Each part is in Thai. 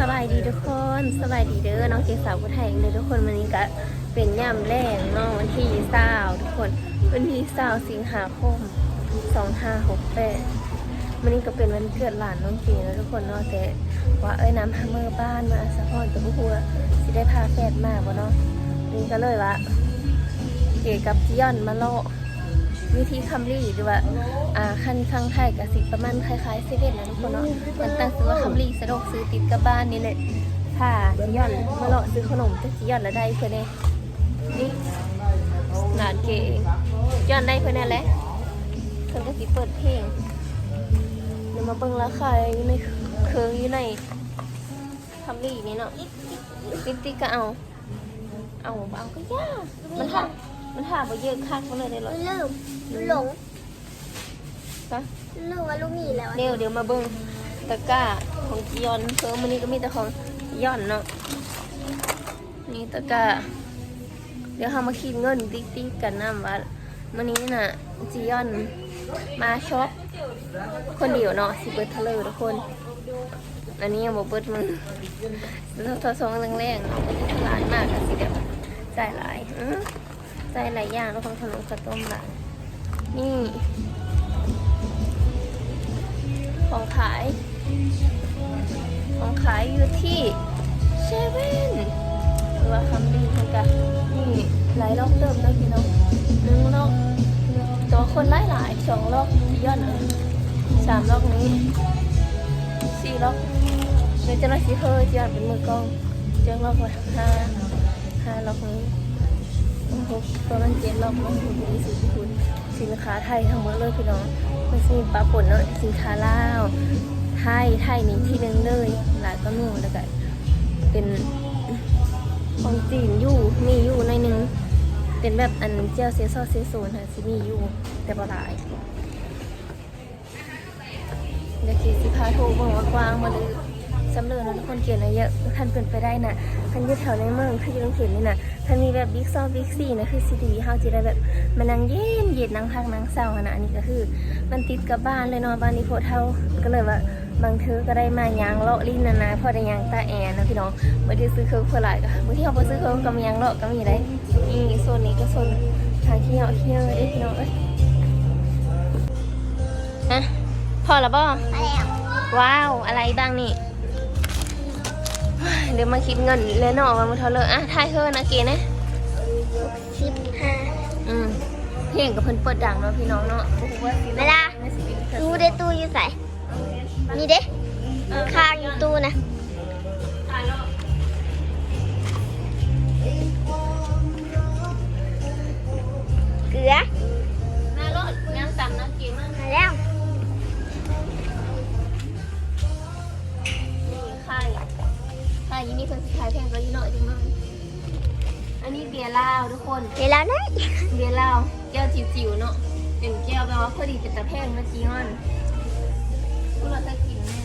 สบายดีทุกคนสบายดีเด้อน้องเจสาวผู้ไทยเด้อทุกคนวันนี้ก็เป็นย่ำแรงเนาะวันที่เศร้าทุกคนวันที่เศร้าสิงหาคมสองห้าหกแปดวันนี้ก็เป็นวันเกิดหลานน้องเจนะทุกคนเนาะแต่ว่าเอ้ยน้ำฮัมเมอร์บ้านมาสะพอนกับผู้หัวสิได้พาแฟนมาบ่เนาะนี่ก็เลยว่าเกกับจิยอนมาเลาะ วิธีคัมรี่หรือว่าอ่าขั้นข้างไทยกับสิประมาณคล้ายๆเซเว่นนะทุกคนเนาะมันตั้งชื่อว่าคัมรี่สะดวกซื้อติดกับบ้านนี่แหละค่ะจิยอนมาเลาะซื้อขนมจากจิยอนแล้วได้เพื่อนเองนี่งานเก๋จิยอนได้เพื่อนนั่นแหละเพื่อนก็สิเปิดเพลงเดี๋ยวมาเบิ่งราคาอยู่ในเคืองอยู่ในทำรีนี่เนาะติ๊กติ๊กก็เอาเอาเอาก็ยากมันถ่ามันถ่าบ่เยอะคักมาเลยได้หรอ หลงฮะลืมว่าลูกมีแล้วเดี๋ยวเดี๋ยวมาเบิ่งตะกร้าของจิยอนเพิ่มมันนี้ก็มีแต่ของจิยอนเนาะนี่ตะกร้าเดี๋ยวเรามาคิดเงินติ๊กติ๊กกันนะว่าวันนี้น่ะจิยอนมาช็อปคนเดียวเนาะสิเบิร์ทะเลทุกคน อันนี้ยังบอกเบิร์ดมึงเราทดสองแรงๆเนาะก็ที่ตลาดมากก็สิเดี๋ยวจ่ายหลายอื้อจ่ายหลายอย่างแล้วของขนมข้าวต้มหลาย นี่ ของขาย ของขายอยู่ที่เซเว่นหรือว่าคำดีเหมือนกันนี่หลายรอบเติมแล้วพี่น้องหนึ่งรอบตัวคนหลายหลายสองรอบย่อนเลยสามรอบนี้สี่รอบเดี๋ยวจะน้อยสิเธอจะเป็นมือกล้องเจ้ารอบไว้ห้าห้ารอบนี้โอ้โหประมาณเจ็ดรอบน้องคุณมีสิคุณ สินค้าไทยทั้งหมดเลยพี่น้องไม่ใช่ปลาป่นเนาะสินค้าลาวไทยไทยนี่ที่หนึ่งเลยหลายก็นู่นแล้วก็เป็นของจีนอยู่มีอยู่ในหนึ่งเป็นแบบอันเจียวเซซอเซโซนค่ะสิมีอยู่แต่บ่หลายเดี๋ยวกีสิพาโทรบอกว่ากว้างมาเลย สำเร็จแล้วทุกคนเกียนอะไรเยอะท่านเป็นไปได้น่ะท่านอยู่แถวในเมืองคืออยู่ตรงเข็มนี่น่ะท่านมีแบบบิ๊กซอบิ๊กซีนะคือซีดีเฮาจะได้แบบมานั่งเย็นเย็นนั่งพักนั่งเศร้าขนาดนี้ก็คือ มันติดกับบ้านเลยเนาะบ้านนี้โพเท่าก็เลยว่าบางเธอก็ได้มายางเลาะลิ้นนานาพอได้ยางตาแอนนะพี่น้องไม่ได้ซื้อเครื่องเพื่อหลายก็บางที่เขาไปซื้อเครื่องก็มียางเลาะก็มีได้นี่โซนนี้ก็โซนทางที่เขาเที่ยวเอ้ยพี่น้องเอ้ยฮะพอแล้วบ่อะไรอะว้าวอะไรบ้างนี่ เฮ้ยเดี๋ยวมาคิดเงินเลยเนาะว่ามันเท่าเลยอะทายเธอนะเก๋นะสิบห้าอืมเพลงกับเพิ่นเปิดดังเนาะพี่น้องเนาะโอ้โหว่าสิเวลาดูเด้ตู้อยู่ใส่นี่เด้ข้างอยู่ตู้นะ นี่เพิ่นสิขายแพงกว่ายี่หน่อยจังเลยอันนี้เบียร์ลาวทุกคน เวลาไหนเบียร์ลาวแก้วจิ๋วๆเนาะเป็นแก้วแปลว่าพอดีเป็นตะแพงนะจีมันพวกเราจะกินแน่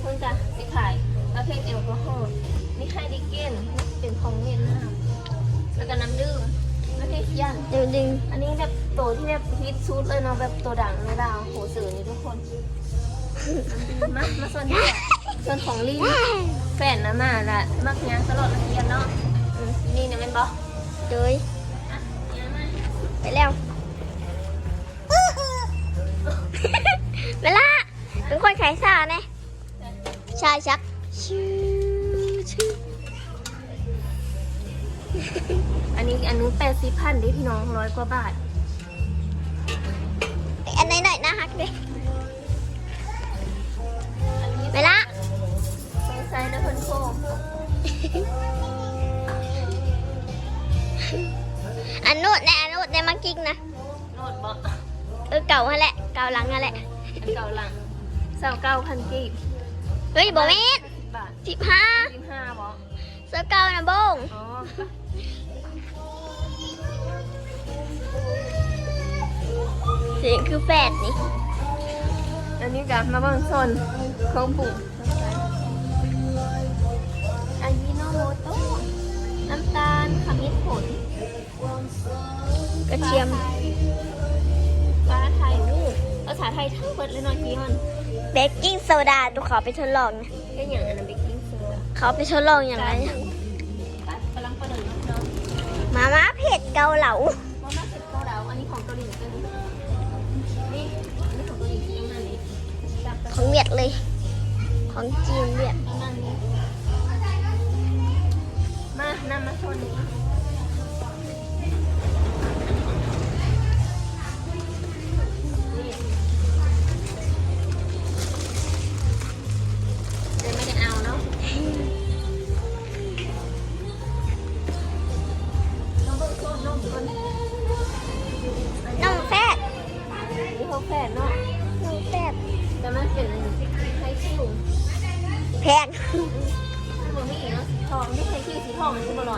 เพิ่นจะสิขายประเภทแอลกอฮอล์นี่ไฮดิเกนเป็นของเวียดนามแล้วก็น้ำดื่มประเภทย่างดึงดึงอันนี้แบบตัวที่แบบฮิตซูดเลยเนาะแบบตัวดังในดาวโหเสือนี่ทุกคน มามาส่วนนี้ ส่วนของลินแฟนนะมาละมักงานตลอดเอียดเนาะอืมนี่เนี่ยเป็นบอเลยอะเนี่ยมไปแล้วเวลาเป็นคนขายชาแน่ชาชักชชอันนี้อันนี้แปดสิบพันดิพี่น้องร้อยกว่าบาท อันไหนหน่อยนะฮักดิ กิ๊กนะโนดบอเออเก่าฮะแหละเก่าหลังฮะแหละอันเก่าหลังสาวเก้าพันกีบเฮ้ยบอกแม่นสิบบาทสิบห้าสิบห้าบอเสื้อเก่านะบงอ๋อเสียงคือแฟดนี่อันนี้กันมาเบิ่งโซนของปลูกอายิโนโมโตะน้ำตาลขมิ้นผล กระเทียมปลาไทยวูภาษาไทยทั้งหมดเลยเนาะพี่ฮอนเบกกิ้งโซดาตัวขอไปทดลองนะก็อย่างอันนั้นเบกกิ้งโซดาเขาไปทดลองอย่างไรปัดกำลังประเดิมน้องมาม่าเผ็ดเกาเหลา มาม่าเผ็ดเกาเหลาอันนี้ของเกาหลีตัวนี้นี่อันนี้ของเกาหลีที่ยังนั่นนี่จับไปของเวียดเลย ของจีนเวียดยังนั่นนี่มา นำมาชนนี้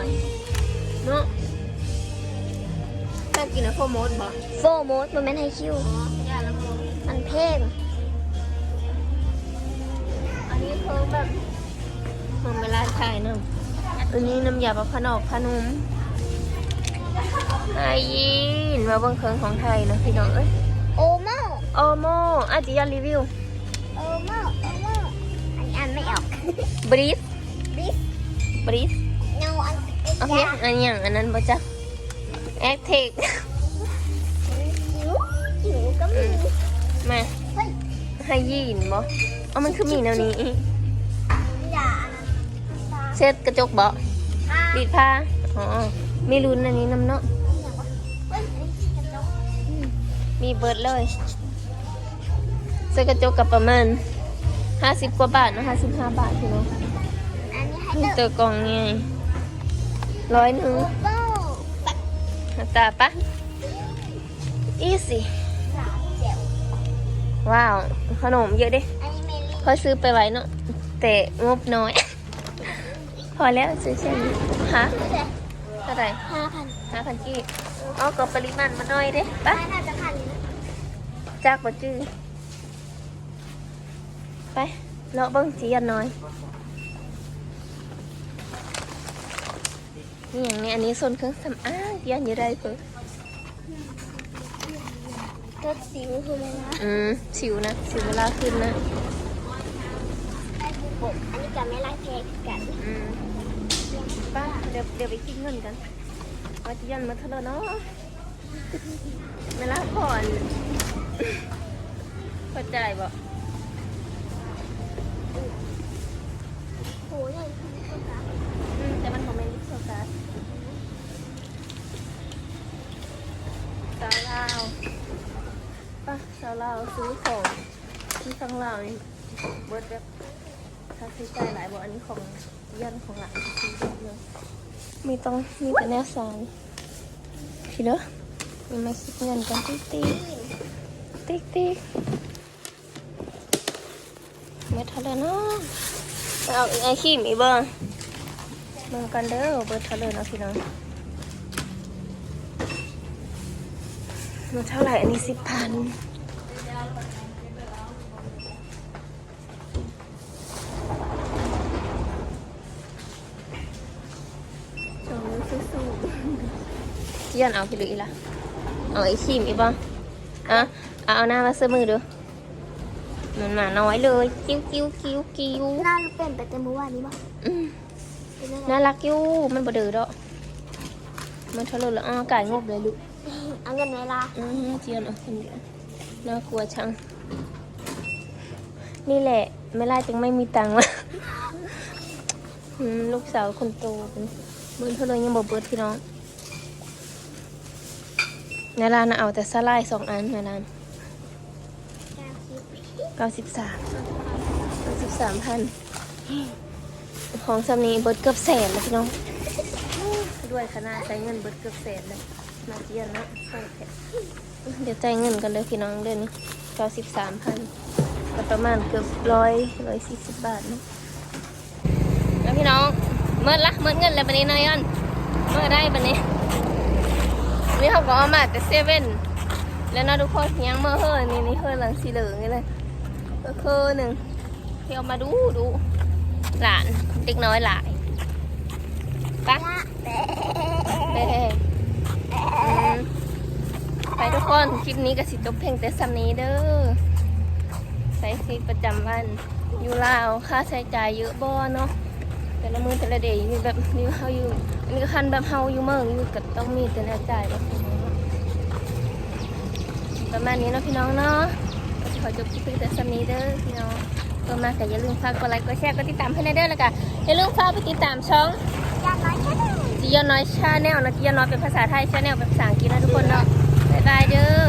มันจะอร่อยเนาะถ้ากินนะโฟมดบ่โฟโมสมันเป็นไฮคิว อ๋อยาละโมมันเพงอันนี้คือแบบมันเวลาถ่ายเนาะอันนี้น้ำยาปลาขนอกขนมไอยินมาเบิ่งเครื่องของไทยเนาะพี่น้องเอ้ยโอโมโอโมอาจิยารีวิวโอโมโอโมอันนี้อ่านไม่ออกบรีสบิสบรีสโนอัน โอเคอันอย่างอันนั้นบ่จ๊ะแอคเทคหิวหิวก็มีมาเฮ้ยให้ยีนบ่เอามันคือมีแนวนี้อีกอย่าเช็ดกระจกบ่อ่าดีดผ้าอ๋อมีรุนอันนี้น้ำเนาะเฮ้ยอันนี้กระจกมีเบิดเลยเสื้อกระจกกับประมาณห้าสิบกว่าบาทเนาะห้าสิบห้าบาทพี่น้องอันนี้ให้นี่เลือกเจอกล่องไง ร้อยหนึ่งโอโมปัดหน้าตาปะอีสิสามเจ๋วว้าว ขนมเยอะเด้อันนี้เมลี่พอซื้อไปไว้เนาะแต่งบน้อย พอแล้วซื้อเช่นนี้ฮะเท่าไหร่ห้าพันห้าพันกีบเอากับปริมาณมาหน่อยเด้ปะน่าจะพันนะจากบ่จื้อไปเลาะเบิ้งจีอันน้อย นี่อย่างนี้อันนี้โซนเครื่องสำอางที่อันอยู่ได้เพิ่งก็สิวคืออะไรนะอืมสิวนะสิวเวลาขึ้นนะไอ้บุบกอันนี้กับไม่ไล่เพกกันอืมป้าเดี๋ยวเดี๋ยวไปกินเงินกันว่าจีอันมาเท่าไหร่เนาะเวลาผ่อนเข้าใจบ่โหใหญ่ กัสสาวลาวป่ะสาวลาวซื้อของที่ข้างลาวนี่เบิร์ดแบบค่าใช้จ่ายหลายบอกอันนี้ของยันของหลานซื้อเยอะเลยมีต้องมีแต่แนวสารพี่เด้อมีมาคิดเงินกันติ๊กติ๊กติ๊กติ๊กเมื่อเท่าไรเนาะเอาไอขี้มีเบิ้ง เบิ่งกันเด้อเบิดเท่าเลยเนาะพี่น้องมันเท่าไหร่อันนี้สิบพันสองนิ้วสู้ๆเจียนเอาพี่ลุยละเอาไอ้ขีมอีกบ้างอะเอาเอาหน้ามาเสมือดูมันมาน้อยเลย กิ้วกิ้วกิ้วกิ้วหน้าเป็นไปแต่เมื่อวานนี้ป่ะอืมเป็นยังไง น่ารักอยู่ มันบ่เดือดอกมันทะลุแล้วอ้อไก่งบเลยลูกเอาเงินเวลาอือเจียนเอาคนเดียวน่ากลัวชังนี่แหละไม่ไล่จึงไม่มีตังค์ละอืมลูกสาวคนโตเป็นเบิ้ลเท่าเลยยังบอกเบิดพี่น้องในร้านน่ะเอาแต่สลายสองอันในร้านเก้าสิบสามเก้าสิบสามพัน ของสำนีเบิดเกือบแสนแล้วพี่น้องด้วยคณะใช้เงินเบิดเกือบแสนเลยมาเจียนเนาะโอเคเดี๋ยวจ่ายเงินกันเลยพี่น้องเดือนนี้เก้าสิบสามพันก็ประมาณเกือบร้อยร้อยสี่สิบบาทเนาะแล้วพี่น้องเมื่อละเมื่อเงินแล้วบันนี้นายอันเมื่อได้บันนี้นี่เขาก็เอามาแต่เซเว่นแล้วเนาะทุกคนยังเมื่อเฮ้อนี่นี่เฮ้อหลังสีเหลืองนี่เลยก็คือหนึ่งเที่ยวมาดูดู หลานเด็กน้อยหลายไปะเอ้ยอืมไปทุกคนคลิปนี้ก็สิจบเพียงแต่สำนี้เด้อใช้ชีวิตประจำวันออยู่ลาวค่าใช้จ่ายเยอะบ่เนาะแต่ละมือแต่ละเดย์มีแบบมีเฮาอยู่อันนี้ก็คันแบบเฮาอยู่เมืองอยู่ก็ต้องมีแต่ละจ่ายแบบนี้เนาะประมาณนี้เนาะพี่น้องเนาะก็ขอจบคลิปเพียงแต่สำนี้เด้อพี่น้อง ก็มาก็อย่าลืมฝากกดไลค์กดแชร์กดติดตามให้ในเด้อแล้วก็อย่าลืมฝากไปติดตามช่องจียอนน้อยชาแนลนะจียอนน้อยเป็นภาษาไทยชาแนลเป็นภาษาอังกฤษนะทุกคนเนาะบ๊ายบายเด้อ